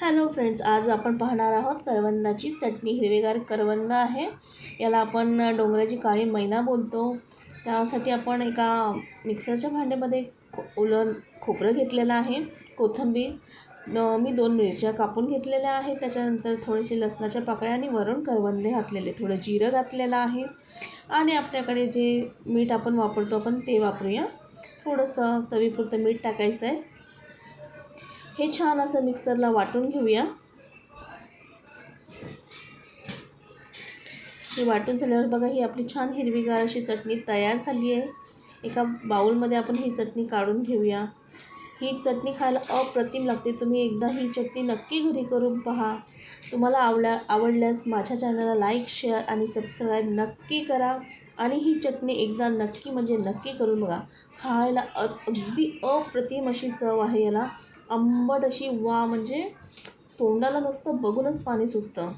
Hello friends आज आपण पाहणार आहोत करवंदाची चटणी. हिरवेगार करवंद आहे. याला आपण डोंगराची काळी मैना बोलतो. त्यासाठी आपण एका मिक्सरच्या भांड्यामध्ये खो ओलं खोबरं घेतलेलं आहे. कोथिंबीर मी दोन मिरच्या कापून घेतलेल्या आहेत. त्याच्यानंतर थोडेसे लसणाच्या पाकळ्या आणि वरून करवंदे घातलेले. थोडं जिरं घातलेलं आहे. आणि आपल्याकडे जे मीठ आपण वापरतो आपण ते वापरूया. थोडंसं चवीपुरतं मीठ टाकायचं आहे. हे छान असं मिक्सरला वाटून घेऊया. हे वाटून झाल्यावर बघा ही आपली छान हिरवीगार अशी चटणी तयार झाली आहे. एका बाउलमध्ये आपण ही चटणी काढून घेऊया. ही चटणी खायला अप्रतिम लागते. तुम्ही एकदा ही चटणी नक्की घरी करून पहा. तुम्हाला आवडल्या आवडल्यास माझ्या चॅनलला लाईक शेअर आणि सबस्क्राईब नक्की करा. आणि ही चटणी एकदा नक्की म्हणजे नक्की करून बघा. खायला अ अगदी अप्रतिम अशी चव आहे याला. आंबट अशी वा म्हणजे तोंडाला नुसतं बघूनच पाणी सुटतं.